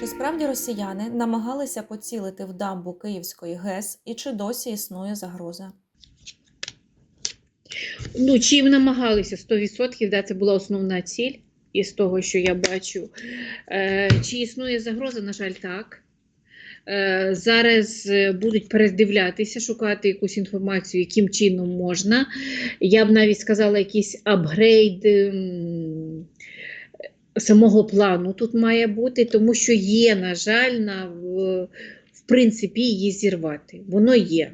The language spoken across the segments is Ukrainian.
Чи справді росіяни намагалися поцілити в дамбу Київської ГЕС і чи досі існує загроза? Ну, чим намагалися 100%, да, це була основна ціль із того, що я бачу. Е, чи існує загроза? На жаль, так. Е, зараз е, будуть передивлятися, шукати якусь інформацію, яким чином можна. Я б навіть сказала, якийсь апгрейд самого плану тут має бути, тому що є, на жаль, на, в, в принципі, її зірвати. Воно є.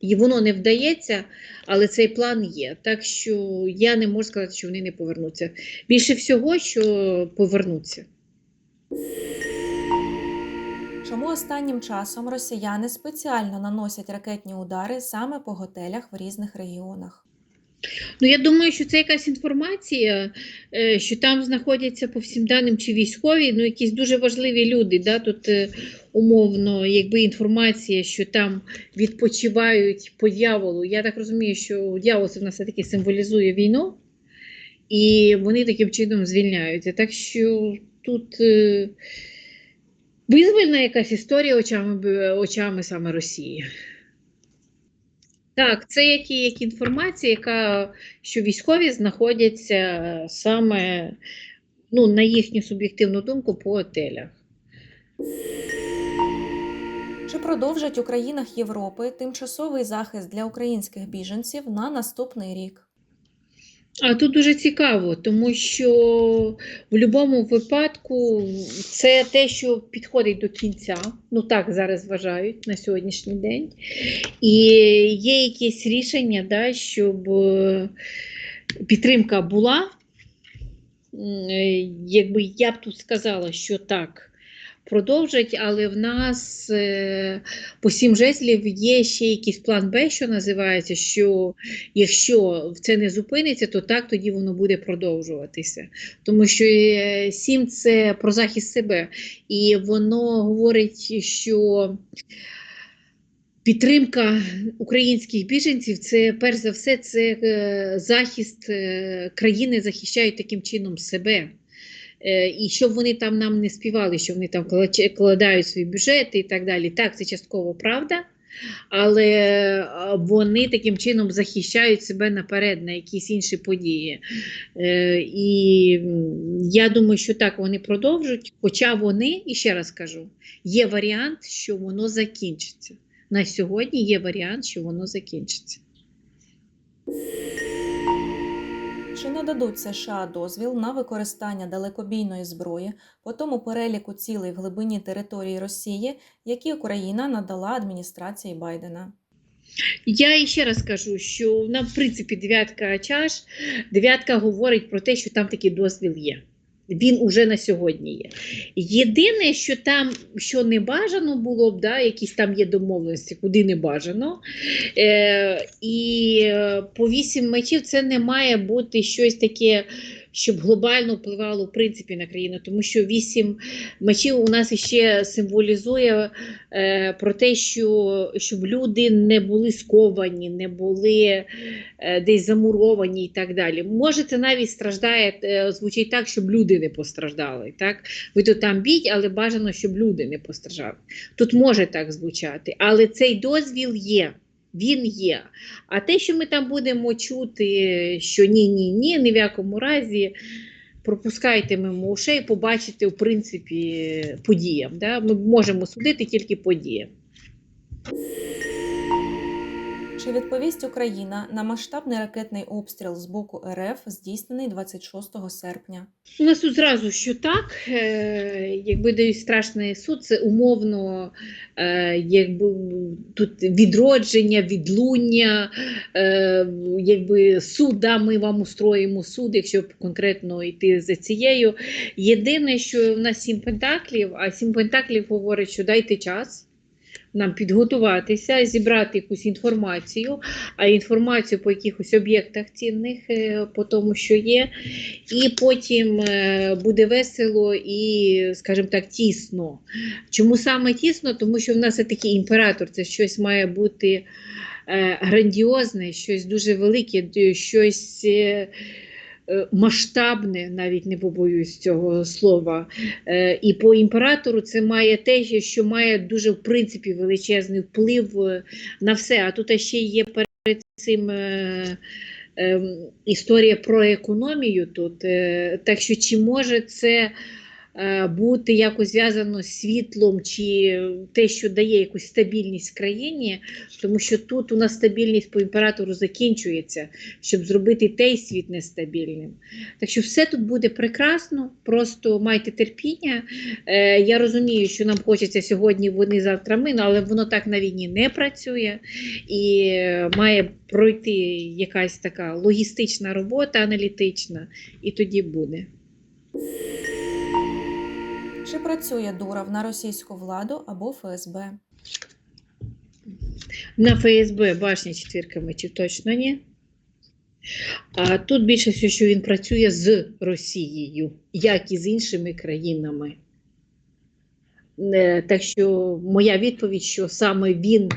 І воно не вдається, але цей план є. Так що я не можу сказати, що вони не повернуться. Більше всього, що повернуться. Чому останнім часом росіяни спеціально наносять ракетні удари саме по готелях в різних регіонах? Ну, я думаю, що це якась інформація, е, що там знаходяться по всім даним чи військові, ну якісь дуже важливі люди. Да? Тут е, умовно, якби інформація, що там відпочивають по дьяволу. Я так розумію, що дьявол це в нас все-таки символізує війну, і вони таким чином звільняються. Так що тут е, визвольна якась історія очами, очами саме Росії. Так, це як, і- як інформація, яка що військові знаходяться саме ну, на їхню суб'єктивну думку по отелях. Чи продовжать у країнах Європи тимчасовий захист для українських біженців на наступний рік? А тут дуже цікаво, тому що в будь-якому випадку це те, що підходить до кінця. Ну так зараз вважають на сьогоднішній день. І є якісь рішення, да, щоб е, підтримка була. Е, Якби я б тут сказала, що так. Продовжать, але в нас е, по сім жезлів є ще якийсь план Б, що називається, що якщо це не зупиниться, то так тоді воно буде продовжуватися. Тому що е, сім це про захист себе. І воно говорить, що підтримка українських біженців це перш за все це е, захист країни, захищають таким чином себе. Е, І щоб вони там нам не співали, що вони там кладають свої бюджети і так далі. Так, це частково правда, але вони таким чином захищають себе наперед на якісь інші події. Е, І я думаю, що так вони продовжують, хоча вони, і ще раз кажу, є варіант, що воно закінчиться. На сьогодні є варіант, що воно закінчиться. Чи нададуть США дозвіл на використання далекобійної зброї по тому переліку цілей в глибині території Росії, які Україна надала адміністрації Байдена? Я ще раз кажу, що нам, в принципі, дев'ятка чаш, дев'ятка говорить про те, що там такий дозвіл є. Він уже на сьогодні є. Єдине, що там, що не бажано було б, да, якісь там є домовленості, куди не бажано. Е, і е, по вісім мечів це не має бути щось таке, щоб глобально впливало в принципі на країну, тому що вісім мечів у нас ще символізує е, про те, що щоб люди не були сковані, не були е, десь замуровані і так далі. Може, це навіть страждає, е, звучить так, щоб люди не постраждали. Так? Ви то там біть, але бажано, щоб люди не постраждали. Тут може так звучати, але цей дозвіл є. Він є. А те, що ми там будемо чути, що ні, ні, ні, ні в якому разі пропускайте мимо ушей, побачите, в принципі, подіям. Да? Ми можемо судити тільки подіям. Чи відповість Україна на масштабний ракетний обстріл з боку РФ, здійснений 26 серпня? У нас зразу що так, е, якби дають страшний суд, це умовно е, якби, тут відродження, відлуння, е, якби суд, да, ми вам устроїмо суд, якщо конкретно йти за цією. Єдине, що в нас сім пентаклів, а сім пентаклів говорить, що дайте час. Нам підготуватися, зібрати якусь інформацію, а інформацію по якихось об'єктах цінних, е, по тому, що є, і потім е, буде весело і, скажімо так, тісно. Чому саме тісно? Тому що в нас є такий імператор, це щось має бути е, грандіозне, щось дуже велике, щось. Е, масштабне, навіть не побоююсь цього слова. Е, І по імператору це має те, що має дуже в принципі величезний вплив е, на все. А тут ще є перед цим. ем, Історія про економію тут. Так що чи може це бути якось зв'язано з світлом, чи те, що дає якусь стабільність країні, тому що тут у нас стабільність по імператору закінчується, щоб зробити той світ нестабільним. Так що все тут буде прекрасно, просто майте терпіння. Е, я розумію, що нам хочеться сьогодні вони, завтра ми, але воно так на війні не працює і е, має пройти якась така логістична робота, аналітична, і тоді буде. Чи працює Дуров на російську владу або ФСБ? На ФСБ башня четвірками чи точно ні? А тут більше всього, що він працює з Росією, як і з іншими країнами. Е, Так що моя відповідь, що саме він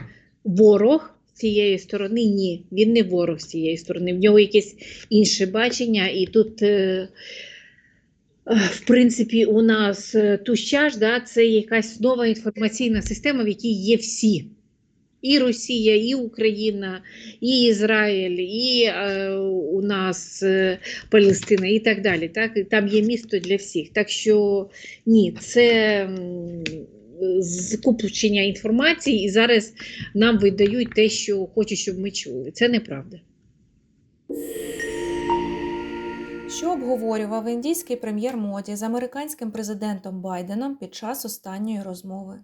ворог з цієї сторони, ні, він не ворог з цієї сторони. В нього якесь інше бачення, і тут. В принципі, у нас е, Тущаж, да, це якась нова інформаційна система, в якій є всі. І Росія, і Україна, і Ізраїль, і е, у нас е, Палестина, і так далі. Так? Там є місто для всіх. Так що ні, це м, закупчення інформації, і зараз нам видають те, що хочуть, щоб ми чули. Це неправда. Що обговорював індійський прем'єр Моді з американським президентом Байденом під час останньої розмови?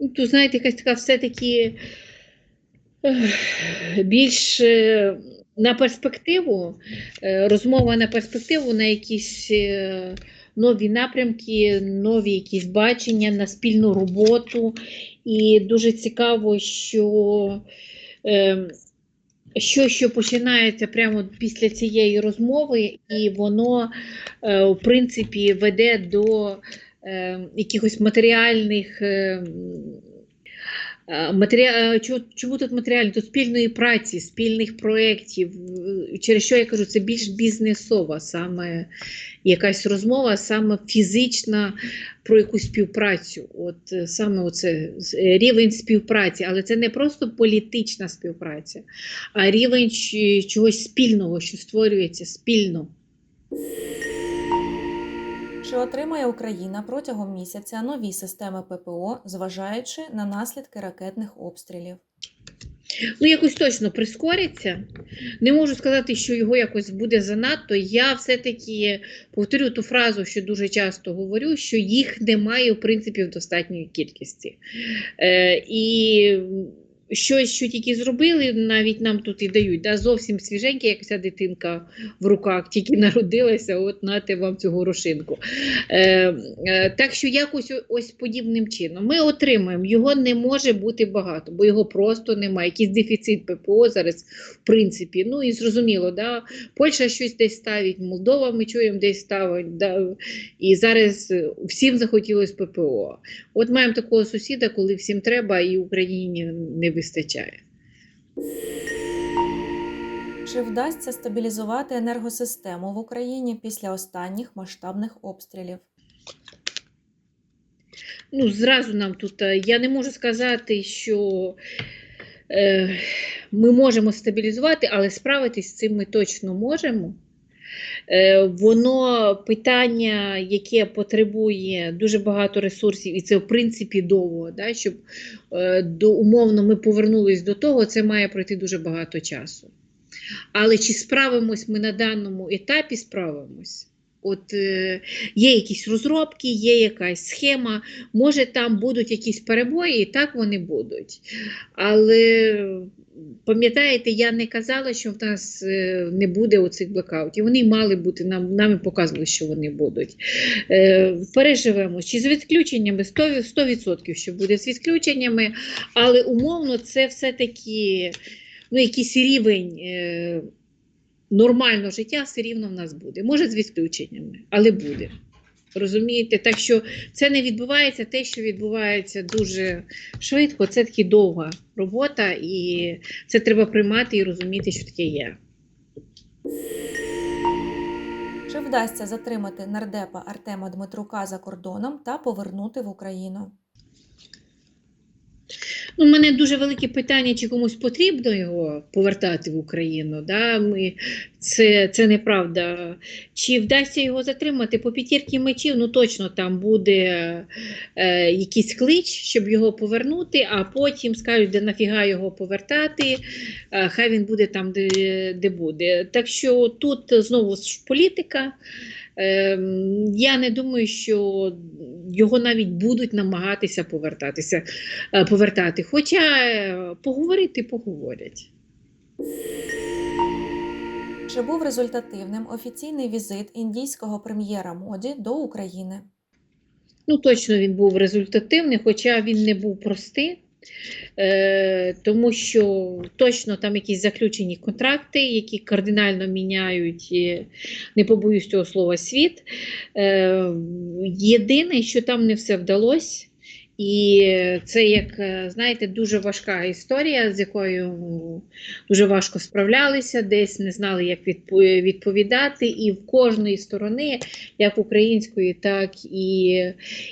Ну, Тут, знаєте, якась така все-таки більш е, на перспективу, е, розмова на перспективу, на якісь е, нові напрямки, нові якісь бачення, на спільну роботу. І дуже цікаво, що е, що, що починається прямо після цієї розмови, і воно, е, в принципі, веде до е, якихось матеріальних. Матеріа... чому, тут матеріальні? Тут спільної праці, спільних проєктів. Через що я кажу, це більш бізнесова саме якась розмова, саме фізична про якусь співпрацю. От е, саме оце е, рівень співпраці, але це не просто політична співпраця, а рівень чогось спільного, що створюється спільно. Чи отримає Україна протягом місяця нові системи ППО, зважаючи на наслідки ракетних обстрілів? Ну, якось точно прискориться. Не можу сказати, що його якось буде занадто. Я все-таки повторю ту фразу, що дуже часто говорю, що їх немає, в принципі, в достатньої кількості. Е, і щось, що тільки зробили, навіть нам тут і дають. Да, зовсім свіженьке, як ця дитинка в руках, тільки народилася, от нате вам цю горошинку. Е, е, так що якось ось подібним чином. Ми отримаємо, його не може бути багато, бо його просто немає. Якийсь дефіцит ППО зараз, в принципі. Ну і зрозуміло, да? Польща щось десь ставить, Молдова ми чуємо десь ставить. Да? І зараз е, всім захотілося ППО. От маємо такого сусіда, коли всім треба, і Україні не вистачає. Чи вдасться стабілізувати енергосистему в Україні після останніх масштабних обстрілів? Ну, зразу нам тут е, я не можу сказати, що е, ми можемо стабілізувати, але справитись з цим ми точно можемо. Е, воно питання, яке потребує дуже багато ресурсів, і це в принципі довго, да, щоб е, до, умовно ми повернулись до того, це має пройти дуже багато часу. Але чи справимось ми на даному етапі, справимось. От е, є якісь розробки, є якась схема, може там будуть якісь перебої, і так вони будуть. Але пам'ятаєте, я не казала, що в нас е, не буде оцих блекаутів. Вони мали бути, нам, нам і показували, що вони будуть. Е, переживемо. Чи з відключеннями 100%, 100% що буде з відключеннями, але умовно це все-таки ну, якийсь рівень. Е, Нормального життя все рівно в нас буде. Може, з відключеннями, але буде. Розумієте? Так що це не відбувається те, що відбувається дуже швидко. Це таки довга робота, і це треба приймати і розуміти, що таке є. вдасться затримати нардепа Артема Дмитрука за кордоном та повернути в Україну. Ну, мене дуже велике питання, чи комусь потрібно його повертати в Україну. Да? Ми, це, це неправда. Чи вдасться його затримати по п'ятірки мечів, ну точно там буде е, якийсь клич, щоб його повернути, а потім скажуть, де нафіга його повертати, е, хай він буде там, де, де буде. Так що тут знову ж політика. Ем, Я не думаю, що його навіть будуть намагатися повертатися, е, повертати. Хоча е, поговорити поговорять. Чи був результативним офіційний візит індійського прем'єра Моді до України? Ну, точно він був результативний, хоча він не був простий, тому що точно там якісь заключені контракти, які кардинально міняють, е, не побоюсь цього слова, світ. Е, єдине, що там не все вдалося. І це як, е, знаєте, дуже важка історія, з якою дуже важко справлялися, десь не знали, як відповідати. І в кожної сторони, як української, так і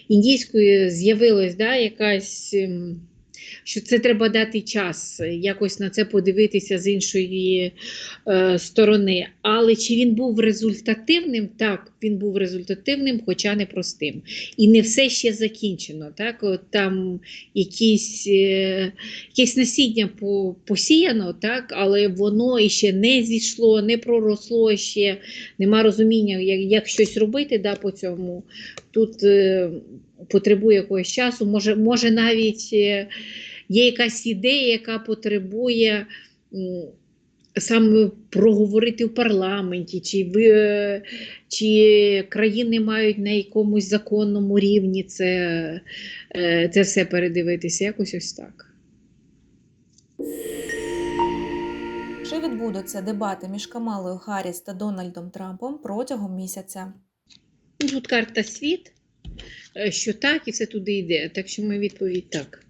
індійської, з'явилась да, якась. Що це треба дати час, е, якось на це подивитися з іншої е, сторони. Але чи він був результативним? Так, він був результативним, хоча не простим. І не все ще закінчено. Так? От там якісь, е, якесь насіння по, посіяно, так? але воно іще не зійшло, не проросло ще, нема розуміння, як, як щось робити да, по цьому. Тут е, потребує якогось часу, може, може навіть е, є якась ідея, яка потребує. Саме проговорити в парламенті, чи, ви, е, чи країни мають на якомусь законному рівні це, е, це все передивитися, якось ось так. Чи відбудуться дебати між Камалою Харріс та Дональдом Трампом протягом місяця? Тут карта світ, що так, і все туди йде. Так що моя відповідь так.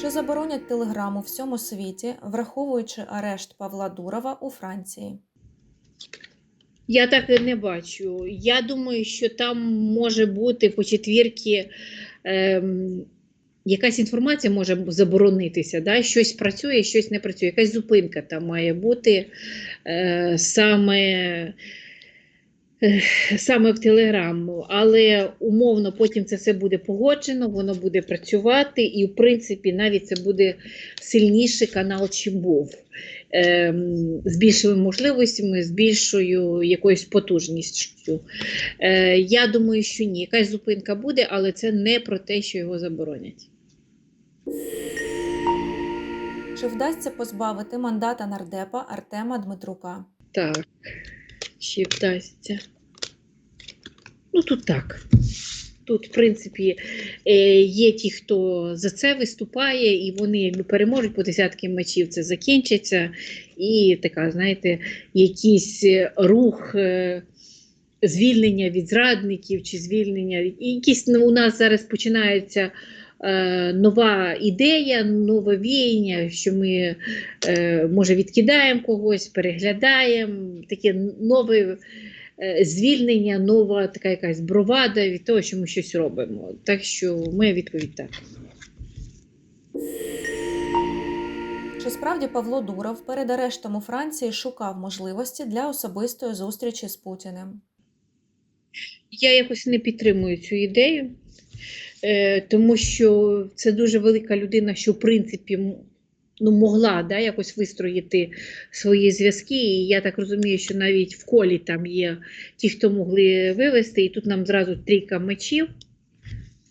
Чи заборонять телеграм у всьому світі, враховуючи арешт Павла Дурова у Франції? Я так і не бачу. Я думаю, що там може бути по четвірки ем, якась інформація може заборонитися. Да? Щось працює, щось не працює. Якась зупинка там має бути е, саме. Саме в Телеграму, але умовно потім це все буде погоджено, воно буде працювати, і в принципі навіть це буде сильніший канал, чим був ем, з більшими можливостями, з більшою якоюсь потужністю. Е, я думаю, що ні. Якась зупинка буде, але це не про те, що його заборонять. Чи вдасться позбавити мандата нардепа Артема Дмитрука? Так, ще. Ну, тут так. Тут, в принципі, е, є ті, хто за це виступає, і вони переможуть по десятки мечів, це закінчиться. І така, знаєте, якийсь е, рух е, звільнення від зрадників чи звільнення. Якісь ну, у нас зараз починається е, нова ідея, нове віяння, що ми е, може відкидаємо когось, переглядаємо, таке нове е, звільнення, нова така якась бровада від того, що ми щось робимо. Так що моя відповідь так. Чи справді Павло Дуров перед арештом у Франції шукав можливості для особистої зустрічі з Путіним? Я якось не підтримую цю ідею, тому що це дуже велика людина, що в принципі ну, могла да, якось вистроїти свої зв'язки. І я так розумію, що навіть в колі там є ті, хто могли вивести, і тут нам зразу трійка мечів.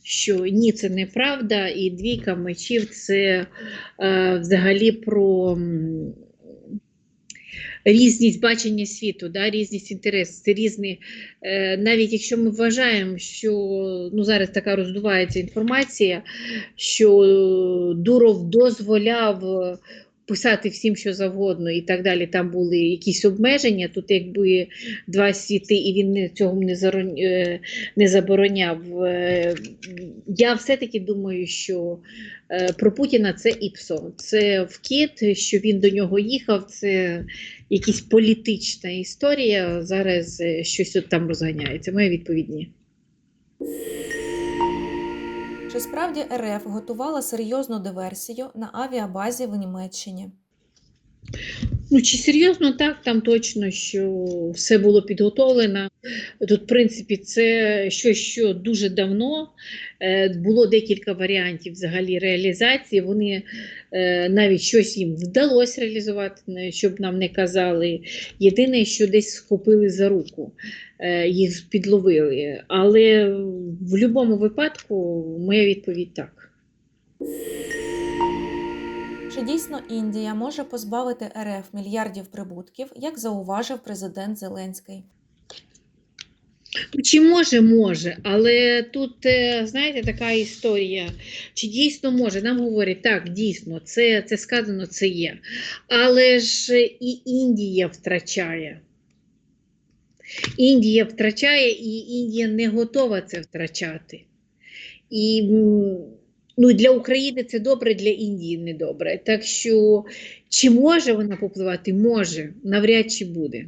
Що ні, це неправда, і двійка мечів це е, взагалі про різність бачення світу, да, різність інтересів, різні Е, навіть якщо ми вважаємо, що ну, зараз така роздувається інформація, що Дуров дозволяв писати всім, що завгодно, і так далі. Там були якісь обмеження. Тут якби два світи, і він цього не, е, забороняв. Е, Я все-таки думаю, що е, про Путіна це ІПСО. Це вкид, що він до нього їхав, це якась політична історія. Зараз щось там розганяється. Моя відповідь ні. Чи справді РФ готувала серйозну диверсію на авіабазі в Німеччині? Ну, чи серйозно так, там точно, що все було підготовлено. Тут, в принципі, це щось, що дуже давно е, було декілька варіантів взагалі реалізації. Вони е, навіть щось їм вдалося реалізувати, щоб нам не казали. Єдине, що десь схопили за руку, е, їх підловили. Але в будь-якому випадку моя відповідь так. Чи дійсно Індія може позбавити РФ мільярдів прибутків, як зауважив президент Зеленський? Чи може, може, але тут, е, знаєте, така історія. Чи дійсно може? Нам говорять, так, дійсно, це, це сказано, це є. Але ж і Індія втрачає. Індія втрачає, і Індія не готова це втрачати. І ну, для України це добре, для Індії не добре. Так що, чи може вона попливати? Може, навряд чи буде.